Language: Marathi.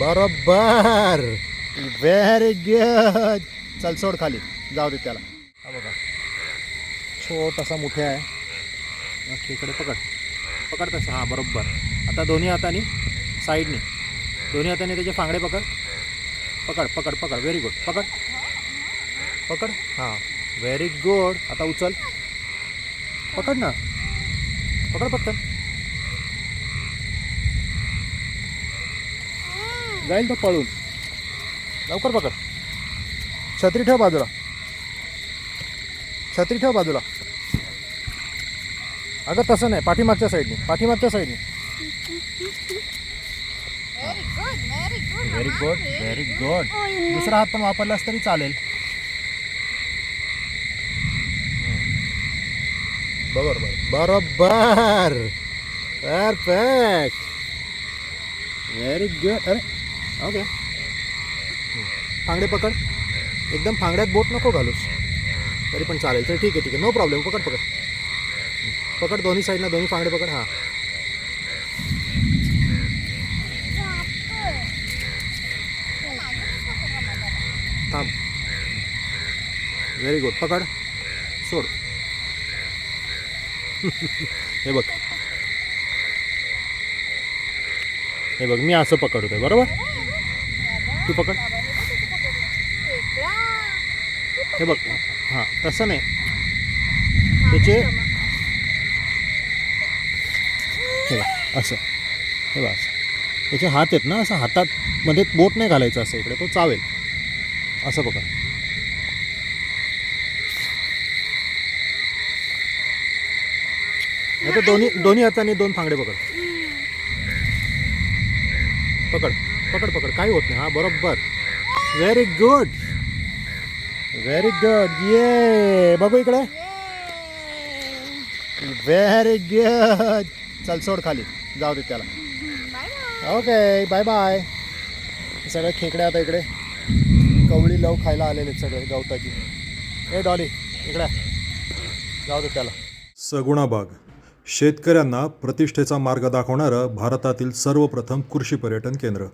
बरोबर. व्हेरी गुड चल सोड खाली. जाऊ दे त्याला. हा बघा. छोटासा मुठे आहे. मग इकडे पकड. पकड तसं. हां बरोबर. आता दोन्ही हाताने साईडने. दोन्ही हाताने त्याचे फांगडे पकड. पकड पकड पकड. व्हेरी गुड पकड. पकड. हां. व्हेरी गुड आता उचल. पकड ना. पकड पटकन जाईल तो पळून. लवकर पकड. छत्री ठेव बाजूला. छत्री ठेव बाजूला. अगं तसं नाही. पाठीमागच्या साईडने. पाठीमागच्या साईडने. व्हेरी गुड व्हेरी गुड दुसरा हात पण वापरलास तरी चालेल. बरोबर बरोबर. परफेक्ट व्हेरी गुड अरे ओके फांगडे पकड. एकदम फांगड्यात बोट नको घालूस. तरी पण चालेल. तर ठीक आहे ठीक आहे. नो प्रॉब्लेम पकड पकड. पकड दोन्ही साईडला दोन्ही फांगडे पकड. हां. थांब. व्हेरी गुड पकड. सोड. हे बघ. हे बघ मी असं पकडतोय. बरोबर? तू पकड. हे बघ. हां तसं नाही. त्याचे हे बघ असं. हे बघ असं. त्याचे हात आहेत ना असं हातात मध्ये बोट नाही घालायचं असं इकडे तो चावेल. असं पकड. नाही तर दोन्ही दोन्ही हाताने दोन फांगडे पकड. पकड. पकड पकड. काही होत नाही. हा बरोबर. व्हेरी गुड व्हेरी गुड ये बघू इकडे. व्हेरी गुड चल सोड खाली. जाऊ दे त्याला. ओके बाय बाय सगळे खेकडे आता इकडे. कवळी लव खायला आलेले आहेत सगळे गवताची. ए डॉली इकडे. जाऊ दे त्याला. सगुणाबाग शेतकऱ्यांना प्रतिष्ठेचा मार्ग दाखवणारं भारतातील सर्वप्रथम कृषी पर्यटन केंद्र.